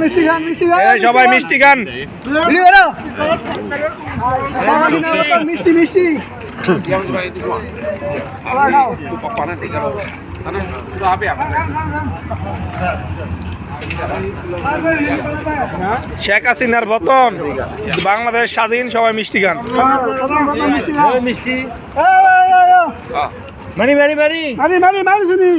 মিষ্টি মিষ্টি খান সবাই মিষ্টি মিষ্টি মিষ্টি খাও, খাও। শেখ হাসিনার বতন বাংলাদেশ স্বাধীন সবাই মিষ্টি গান মিষ্টি। মারি মারি মারি মারি মারি মারি শুনি।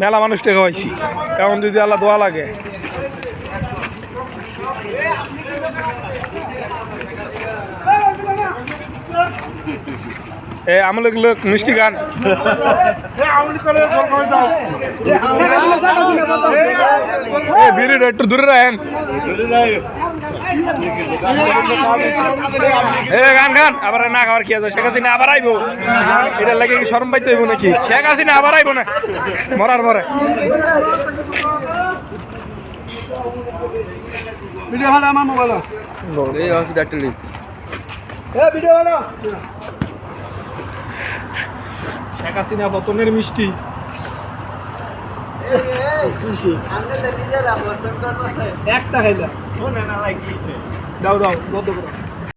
মেলা মানুষ টেকা হয়েছি কারণ যদি আল্লাহ দোয়া লাগে। এ আমলে লোক মিষ্টি গান। এ একটু দূরে রাখেন গান গান আবার না খাবার কি আছে শেখ হাসিনা আবার আইবো এটা লাগে কি শরম পাইতে হইব নাকি শেখ হাসিনা আবার আইবো না মরার পরে ভিডিও ভালো আমার মোবাইল এই হসপিটাল এ ভিডিও ভালো শেখ হাসিনা পতনের মিষ্টি একটা খাইলা। দাও দাও বন্ধ করো।